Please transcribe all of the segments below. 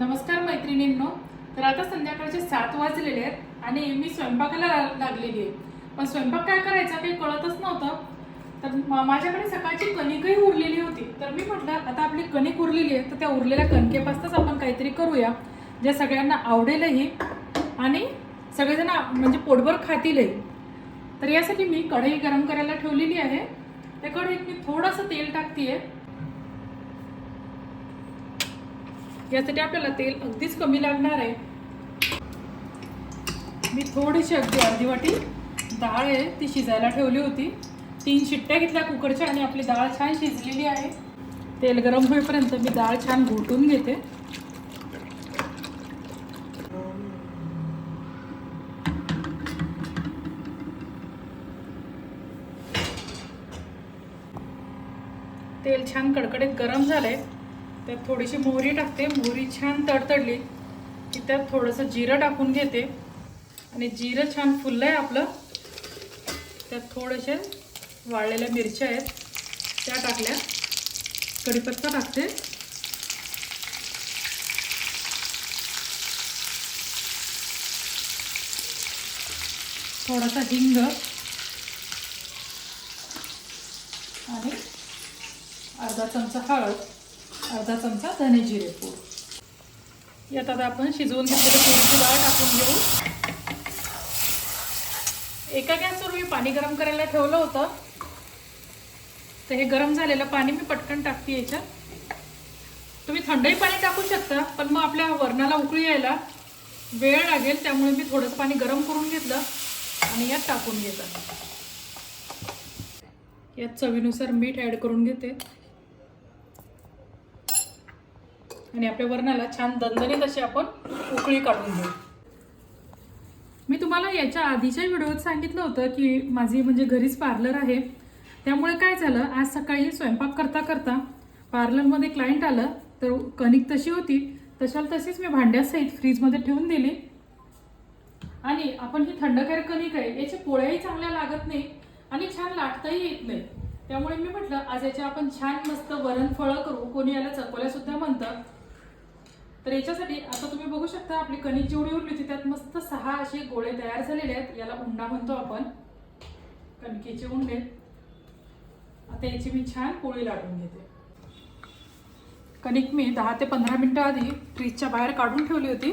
नमस्कार मैत्रिणींनो. तर आता संध्याकाळचे सात वाजलेले आहेत आणि मी स्वयंपाकाला लागलेली आहे. पण स्वयंपाक काय करायचा काही कळतच नव्हतं. तर माझ्याकडे सकाळची कणिकही उरलेली होती. तर मी म्हटलं आता आपली कणिक उरलेली आहे तर त्या उरलेल्या कणकेपासूनच आपण काहीतरी करूया. जे सगळ्यांना आवडेलही आणि सगळेजण म्हणजे पोटभर खातीलही. तर यासाठी मी कढई गरम करायला ठेवलेली आहे. त्या कढईत मी थोडंसं तेल टाकते आहे यासाठी आपल्याला तेल अगदीच कमी लागणार आहे. मी थोडीशी अगदी अर्धी वाटी डाळ आहे ती शिजायला ठेवली होती. तीन शिट्ट्या घेतल्या कुकरच्या आणि आपली डाळ छान शिजलेली आहे. तेल गरम होईपर्यंत मी डाळ छान घोटून घेते. तेल छान कडकडीत गरम झालंय. त्यात थोडीशी मोहरी टाकते. मोहरी छान तडतडली की त्यात थोडंसं जिरं टाकून घेते. आणि जिरं छान फुललं आहे आपलं. त्यात थोडेसे वाळलेल्या मिरच्या आहेत. त्या टाकल्या. कढीपत्ता टाकते. थोडासा हिंग. आणि अर्धा चमचा हळद. अर्धा चमचा धने जिरे पूड. यात आता आपण शिजवून घेतलेली तुरीची डाळ टाकून घेऊ. एका गॅसवर मी पाणी गरम करायला ठेवलं होतं. तर हे गरम झालेलं पाणी मी पटकन टाकते याच्यात. तुम्ही थंडही पाणी टाकू शकता पण मग आपल्या वरणाला उकळी यायला वेळ लागेल त्यामुळे मी थोडंसं पाणी गरम करून घेतलं आणि यात टाकून घेतलं. यात चवीनुसार मीठ ॲड करून घेते. आणि आपल्या वरणाला छान दणदणीत अशी आपण उकळी काढून घेऊ. मी तुम्हाला याच्या आधीच्या व्हिडिओत सांगितलं होतं की माझी म्हणजे घरीच पार्लर आहे. त्यामुळे काय झालं आज सकाळी स्वयंपाक करता करता पार्लरमध्ये क्लायंट आलं तर कणिक तशी होती. तशाला तशीच मी भांड्यासहित फ्रीजमध्ये ठेवून दिली. आणि आपण ही थंडगार कणिक आहे याच्या पोळ्याही चांगल्या लागत नाही आणि छान लाटताही येत नाही. त्यामुळे मी म्हटलं आज याच्या आपण छान मस्त वरण फळं करू. कोणी याला चकोल्या सुद्धा म्हणतात तर याच्यासाठी आता तुम्ही बघू शकता आपली कणिक जेवढी उरली होती त्यात मस्त सहा असे गोळे तयार झालेले आहेत. याला उंडा म्हणतो आपण. कणकेचे उंडे. आता याची मी छान पोळी लाटून घेते. कणिक मी दहा ते पंधरा मिनटं आधी फ्रीजच्या बाहेर काढून ठेवली होती.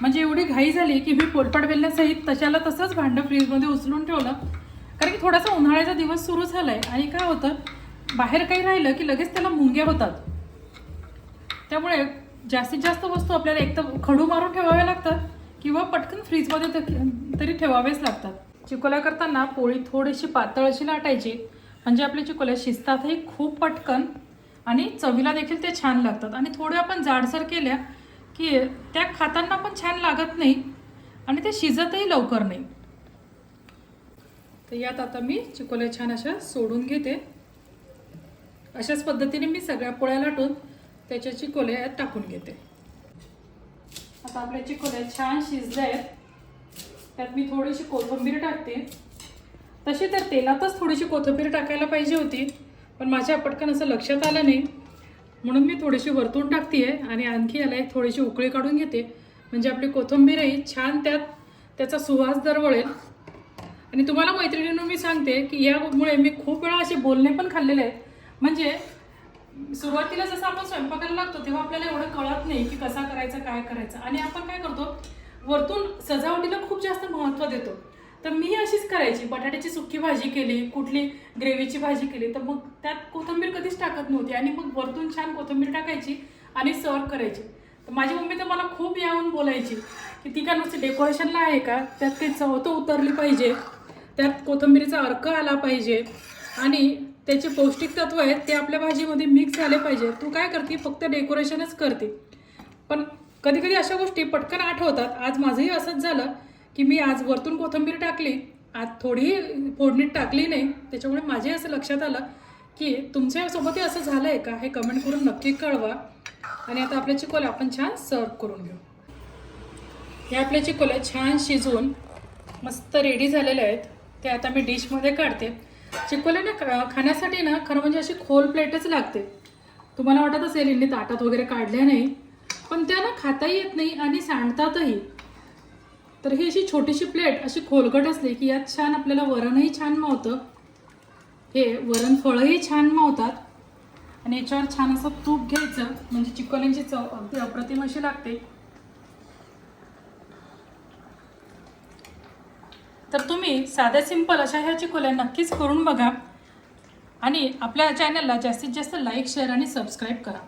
म्हणजे एवढी घाई झाली की मी पोलपाट बेलण्यासहित तशाला तसंच भांडं फ्रीजमध्ये उचलून ठेवलं. कारण की थोडासा उन्हाळ्याचा दिवस सुरू झाला आहे आणि काय होतं बाहेर काही राहिलं की लगेच त्याला मुंग्या होतात. त्यामुळे जास्तीत जास्त वस्तू आपल्याला एक तर खडू मारून ठेवाव्या लागतात किंवा पटकन फ्रीजमध्ये तरी ठेवावेच लागतात. चिकोल्या करताना पोळी थोडीशी पातळ अशी लाटायची. म्हणजे आपले चिकोल्या शिजतातही खूप पटकन आणि चवीला देखील ते छान लागतात. आणि थोड्या आपण जाडसर केल्या की त्या खाताना पण छान लागत नाही आणि ते शिजतही लवकर नाही. तर यात आता मी चिकोल्या छान अशा सोडून घेते. अशाच पद्धतीने मी सगळ्या पोळ्या लाटून त्याच्या चिकोल्या यात टाकून घेते. आता आपल्या चिकोल्या छान शिजल्या आहेत. त्यात मी थोडीशी कोथिंबीर टाकते. तशी तर तेलातच थोडीशी कोथिंबीर टाकायला पाहिजे होती पण माझ्या पटकन असं लक्षात आलं नाही. म्हणून मी थोडीशी वरतून टाकते आहे आणि आणखी याला एक थोडीशी उकळी काढून घेते. म्हणजे आपली कोथिंबीरही छान त्यात त्याचा सुवास दरवळेल. आणि तुम्हाला मैत्रिणींना मी सांगते की यामुळे मी खूप वेळा असे बोलणे पण खाल्लेले आहेत. म्हणजे सुरुवातीला जसं आपण स्वयंपाकाला लागतो तेव्हा आपल्याला एवढं कळत नाही की कसा करायचा काय करायचं. आणि आपण काय करतो वरतून सजावटीला खूप जास्त महत्त्व देतो. तर मी अशीच करायची. बटाट्याची सुकी भाजी केली कुठली ग्रेव्हीची भाजी केली तर मग त्यात कोथिंबीर कधीच टाकत नव्हती. आणि मग वरतून छान कोथिंबीर टाकायची आणि सर्व करायची. तर माझी मम्मी तर मला खूप यावून बोलायची की ती का नुसती डेकोरेशनला आहे का? त्यात काही चवतं उतरली पाहिजे. त्यात कोथिंबीरीचा अर्क आला पाहिजे. आणि त्याचे पौष्टिक तत्व आहेत ते आपल्या भाजीमध्ये मिक्स झाले पाहिजे. तू काय करते? फक्त डेकोरेशनच करते. पण कधी कधी अशा गोष्टी पटकन आठवतात. आज माझंही असंच झालं की मी आज वरतून कोथिंबीर टाकली. आज थोडीही फोडणीत टाकली नाही. त्याच्यामुळे माझे असं लक्षात आलं की तुमच्यासोबतही असं झालं आहे का? हे कमेंट करून नक्की कळवा. आणि आता आपल्या चिकोल्या आपण छान सर्व करून घेऊ. हे आपल्या चिकोल्या छान शिजवून मस्त रेडी झालेले आहेत. ते आता मी डिशमध्ये काढते. चिकोल्या ना खाण्यासाठी ना खरं म्हणजे अशी खोल प्लेटच लागते. तुम्हाला वाटत असेल यांनी ताटात वगैरे काढल्या नाही. पण त्या ना खाताही येत नाही आणि सांडतातही. तर ही अशी छोटीशी प्लेट अशी खोलगट असली की यात छान आपल्याला वरणही छान मावतं. हे वरण फळंही छान मावतात. आणि याच्यावर छान असं तूप घ्यायचं म्हणजे चिकोल्यांची चव अगदी अप्रतिम अशी लागते. तर तुम्ही साध्या सिंपल अशा ह्या चिकोल्या नक्कीच करून बघा. आणि आपल्या चॅनलला जास्तीत जास्त लाईक शेअर आणि सबस्क्राईब करा.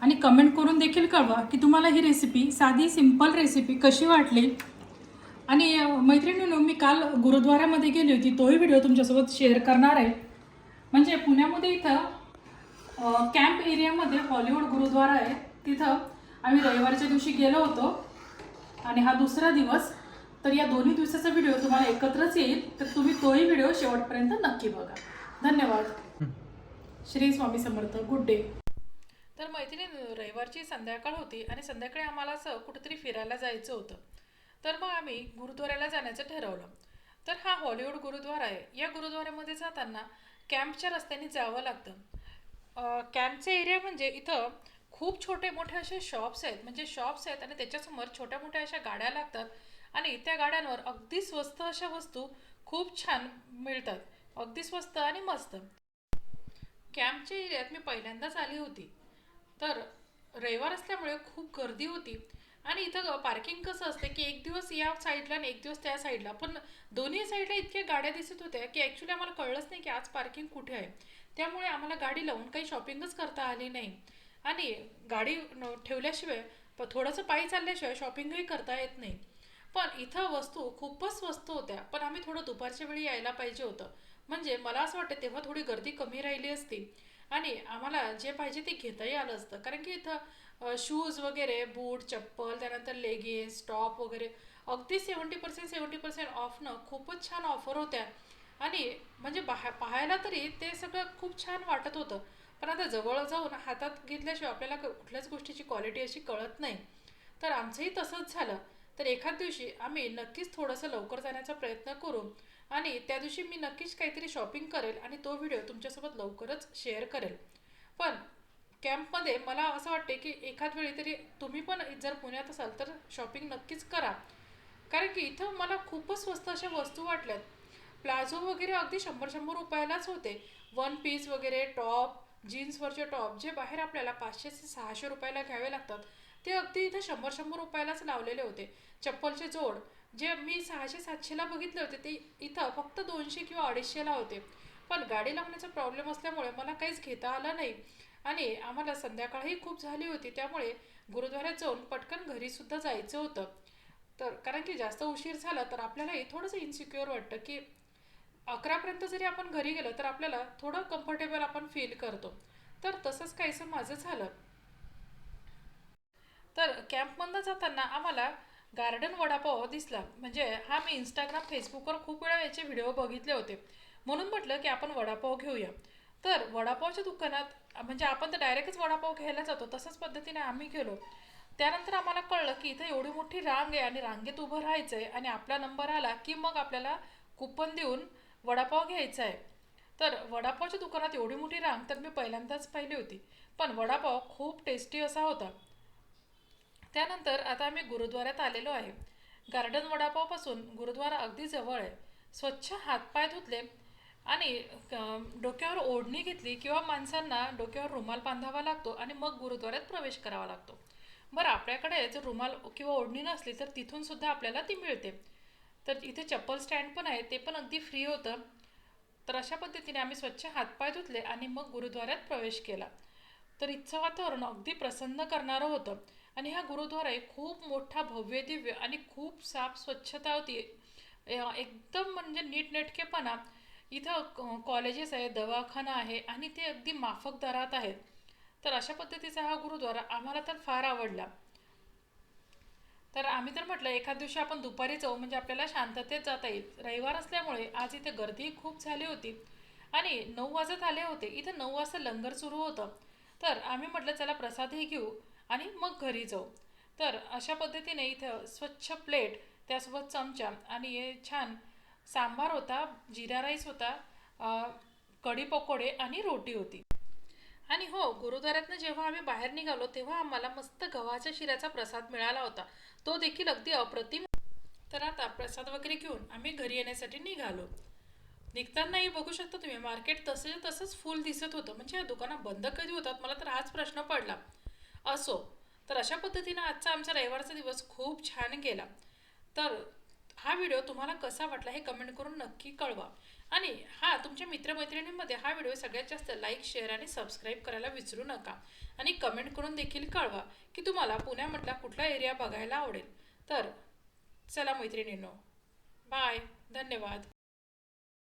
आणि कमेंट करून देखील कळवा की तुम्हाला ही रेसिपी साधी सिंपल रेसिपी कशी वाटली. आणि अ, मैत्रिणींनो मी काल गुरुद्वारामध्ये गेली होती. तोही व्हिडिओ तुमच्यासोबत शेअर करणार आहे. म्हणजे पुण्यामध्ये इथं कॅम्प एरियामध्ये हॉलिवूड गुरुद्वारा आहे. तिथं आम्ही रविवारच्या दिवशी गेलो होतो. आणि हा दुसरा दिवस तर या दोन्ही दिवसाचा व्हिडिओ तुम्हाला एकत्रच येईल. तर तुम्ही तोही व्हिडिओ शेवटपर्यंत नक्की बघा. धन्यवाद. श्री स्वामी समर्थ. गुड डे तर मैत्रिणी रविवारची संध्याकाळ होती आणि संध्याकाळी आम्हाला असं कुठेतरी फिरायला जायचं होतं. तर मग आम्ही गुरुद्वाऱ्याला जाण्याचं ठरवलं. तर हा हॉलिवूड गुरुद्वारा आहे. या गुरुद्वाऱ्यामध्ये जाताना कॅम्पच्या रस्त्याने जावं लागतं. कॅम्पचा एरिया म्हणजे इथं खूप छोटे मोठे असे शॉप्स आहेत. म्हणजे शॉप्स आहेत आणि त्याच्यासमोर छोट्या मोठ्या अशा गाड्या लागतात. आणि त्या गाड्यांवर अगदी स्वस्त अशा वस्तू खूप छान मिळतात. अगदी स्वस्त आणि मस्त. कॅम्पच्या एरियात मी पहिल्यांदाच आली होती. तर रविवार असल्यामुळे खूप गर्दी होती. आणि इथं पार्किंग कसं असतं की एक दिवस या साईडला आणि एक दिवस त्या साईडला. पण दोन्ही साईडला इतक्या गाड्या दिसत होत्या की ॲक्च्युली आम्हाला कळलंच नाही की आज पार्किंग कुठे आहे. त्यामुळे आम्हाला गाडी लावून काही शॉपिंगच करता आली नाही. आणि गाडी न- ठेवल्याशिवाय प थोडंसं पायी चालल्याशिवाय शॉपिंगही करता येत नाही. पण इथं वस्तू खूपच स्वस्त होत्या. पण आम्ही थोडं दुपारच्या वेळी यायला पाहिजे होतं. म्हणजे मला असं वाटतं तेव्हा थोडी गर्दी कमी राहिली असती. आणि आम्हाला जे पाहिजे ते घेताही आलं असतं. कारण की इथं शूज वगैरे बूट चप्पल त्यानंतर लेगिन्स टॉप वगैरे अगदी सेवन्टी पर्सेंट सेवन्टी पर्सेंट ऑफनं खूपच छान ऑफर होत्या. आणि म्हणजे बाहे पाहायला तरी ते सगळं खूप छान वाटत होतं. पण आता जवळ जाऊन हातात घेतल्याशिवाय आपल्याला कुठल्याच गोष्टीची क्वालिटी अशी कळत नाही. तर आमचंही तसंच झालं. तर एखाद दिवशी आम्ही नक्कीच थोडंसं लवकर जाण्याचा प्रयत्न करू आणि त्या दिवशी मी नक्कीच काहीतरी शॉपिंग करेल आणि तो व्हिडिओ तुमच्यासोबत लवकरच शेअर करेल. पण कॅम्पमध्ये मला असं वाटते की एखाद वेळी तरी तुम्ही पण जर पुण्यात असाल तर शॉपिंग नक्कीच करा. कारण की इथं मला खूपच स्वस्त अशा वस्तू वाटल्यात. प्लाझो वगैरे अगदी शंभर शंभर रुपयालाच होते. वन पीस वगैरे टॉप जीन्सवरचे टॉप जे बाहेर आपल्याला पाचशे ते सहाशे रुपयाला घ्यावे लागतात. ते अगदी इथं शंभर शंभर रुपयालाच लावलेले होते. चप्पलचे जोड. जे मी सहाशे सातशेला बघितले होते ते इथं फक्त दोनशे किंवा अडीचशेला होते. पण गाडी लावण्याचा प्रॉब्लेम असल्यामुळे मला काहीच घेता आलं नाही. आणि आम्हाला संध्याकाळही खूप झाली होती त्यामुळे गुरुद्वाऱ्यात जाऊन पटकन घरीसुद्धा जायचं होतं. तर कारण की जास्त उशीर झाला तर आपल्यालाही थोडंसं इन्सिक्युअर वाटतं की अकरापर्यंत जरी आपण घरी गेलो तर आपल्याला थोडं कम्फर्टेबल आपण फील करतो. तर तसंच काहीसं माझं झालं. तर कॅम्पमधनं जाताना आम्हाला गार्डन वडापाव दिसला. म्हणजे हा मी इंस्टाग्राम फेसबुकवर खूप वेळा याचे व्हिडिओ बघितले होते. म्हणून म्हटलं की आपण वडापाव घेऊया. तर वडापावच्या दुकानात म्हणजे आपण तर डायरेक्टच वडापाव घ्यायला जातो तसंच पद्धतीने आम्ही गेलो. त्यानंतर आम्हाला कळलं की इथं एवढी मोठी रांग आहे आणि रांगेत उभं राहायचं आहे आणि आपला नंबर आला की मग आपल्याला कुपन देऊन वडापाव घ्यायचा आहे. तर वडापावच्या दुकानात एवढी मोठी रांग तर मी पहिल्यांदाच पाहिली होती. पण वडापाव खूप टेस्टी असा होता. त्यानंतर आता आम्ही गुरुद्वाऱ्यात आलेलो आहे. गार्डन वडापावपासून गुरुद्वारा अगदी जवळ आहे. स्वच्छ हातपाय धुतले आणि डोक्यावर ओढणी घेतली किंवा माणसांना डोक्यावर रुमाल बांधावा लागतो आणि मग गुरुद्वाऱ्यात प्रवेश करावा लागतो. बरं आपल्याकडे जर रुमाल किंवा ओढणी नसली तर तिथून सुद्धा आपल्याला ती मिळते. तर इथे चप्पल स्टँड पण आहे ते पण अगदी फ्री होतं. तर अशा पद्धतीने आम्ही स्वच्छ हातपाय धुतले आणि मग गुरुद्वाऱ्यात प्रवेश केला. तर इथचं वातावरण अगदी प्रसन्न करणारं होतं. आणि हा गुरुद्वारा आहे खूप मोठा भव्य दिव्य आणि खूप साफ स्वच्छता होती. एकदम म्हणजे नीटनेटकेपणा इथं कॉलेजेस आहे दवाखाना आहे आणि ते अगदी माफक दरात आहेत. तर अशा पद्धतीचा हा गुरुद्वारा आम्हाला तर फार आवडला. तर आम्ही तर म्हटलं एखाद दिवशी आपण दुपारी जाऊ म्हणजे आपल्याला शांततेत जाता येईल. रविवार असल्यामुळे आज इथे गर्दी खूप झाली होती आणि नऊ वाजत आले होते. इथं नऊ वाजता लंगर सुरू होतं. तर आम्ही म्हटलं चला प्रसादही घेऊ. आणि मग घरी जाऊ. तर अशा पद्धतीने इथं स्वच्छ प्लेट त्यासोबत चमचा आणि हे छान सांबार होता जिरा राईस होता कढी पकोडे आणि रोटी होती. आणि हो गुरुद्वारातनं जेव्हा आम्ही बाहेर निघालो तेव्हा आम्हाला मस्त गव्हाच्या शिऱ्याचा प्रसाद मिळाला होता. तो देखील अगदी अप्रतिम. तर आता प्रसाद वगैरे घेऊन आम्ही घरी येण्यासाठी निघालो. निघतानाही बघू शकता तुम्ही मार्केट तसं तसंच फुल दिसत होतं. म्हणजे या दुकानं बंद कधी होतात मला तर हाच प्रश्न पडला. असो. तर अशा पद्धतीनं आजचा आमचा रविवारचा दिवस खूप छान गेला. तर हा व्हिडिओ तुम्हाला कसा वाटला हे कमेंट करून नक्की कळवा. आणि हा तुमच्या मित्रमैत्रिणींमध्ये हा व्हिडिओ सगळ्यात जास्त लाईक शेअर आणि सबस्क्राईब करायला विसरू नका. आणि कमेंट करून देखील कळवा की तुम्हाला पुण्यामधला कुठला एरिया बघायला आवडेल. तर चला मैत्रिणींनो बाय धन्यवाद.